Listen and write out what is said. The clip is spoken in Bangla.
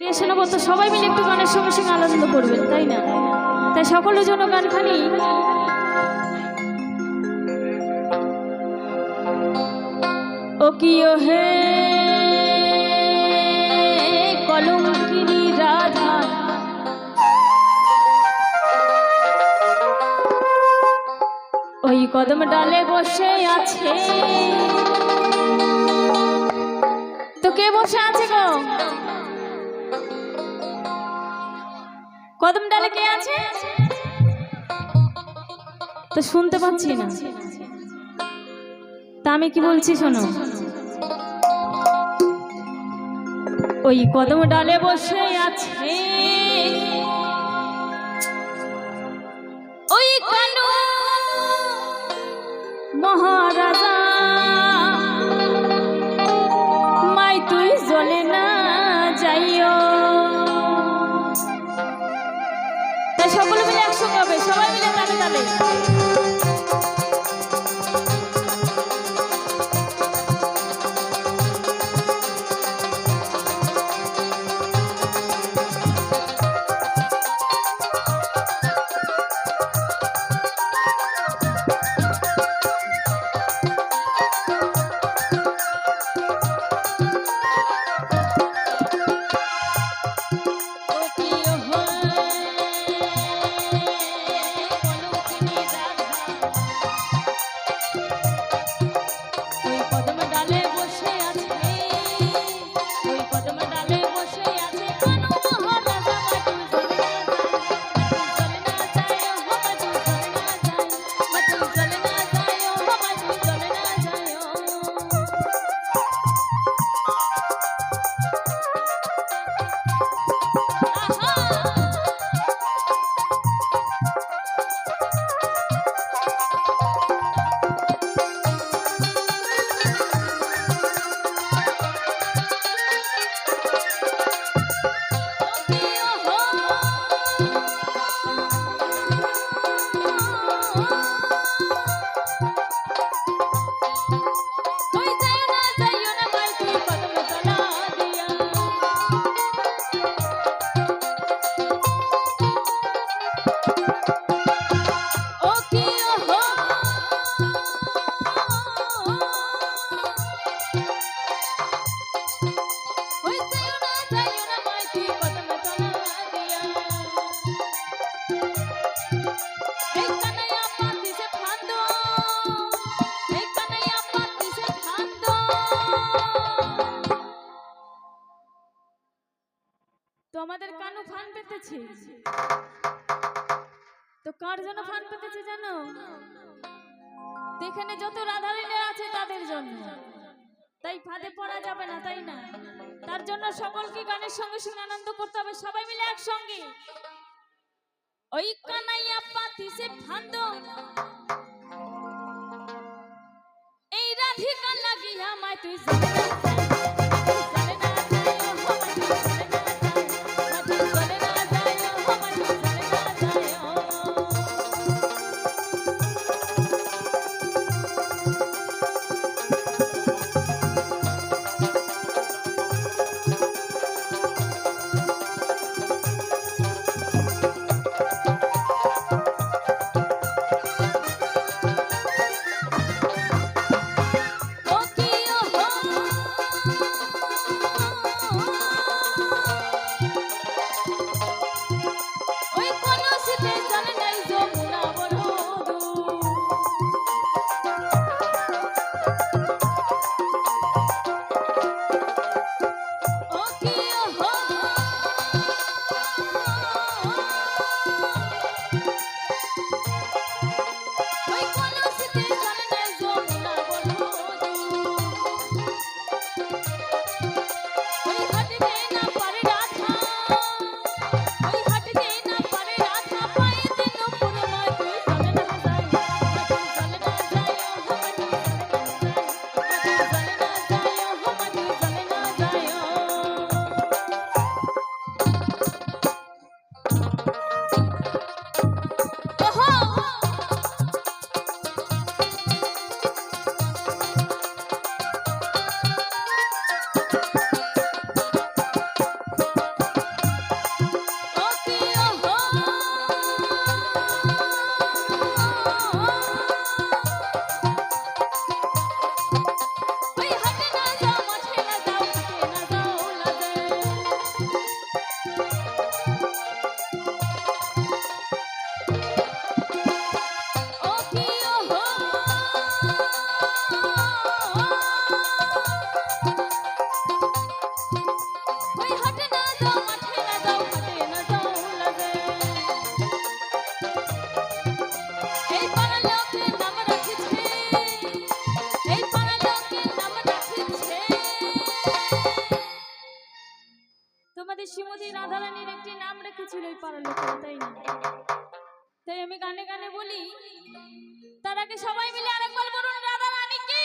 ক্রিয়েশন তো সবাই মিলে একটু গানের সঙ্গে সঙ্গে আনন্দ করবেন, তাই না? তাই সকলের জন্য গানখানি ও কি ও হে কলঙ্কিনী রাধা। ওই কদম ডালে বসে আছে। তো কে বসে আছে গো? কদম ডালে কে আছে? তো শুনতে পাচ্ছি না। তা আমি কি বলছি শোনো? ওই কদম ডালে বসে আছে। তো আমাদের কানু ফান পেতেছে? তো কার জন্য ফান পেতেছে জানো? এখানে যত রাধারিণী আছে তাদের জন্য। তাই ফাঁদে পড়া যাবে না, তাই না? তার জন্য সকলকে গানের সঙ্গে সঙ্গে আনন্দ করতে হবে, সবাই মিলে একসঙ্গে। ওই কানাইয়া পাতি সে ফান্দ এই রাধিকা লাগিয়া মাই তুই তোমাদের শ্রীমতী রাধারানীর একটি নাম রেখেছিল এই পাড়ার তাই না? তাই আমি গানে গানে বলি, তার আগে সবাই মিলে আরেকবার বলুন রাধা কি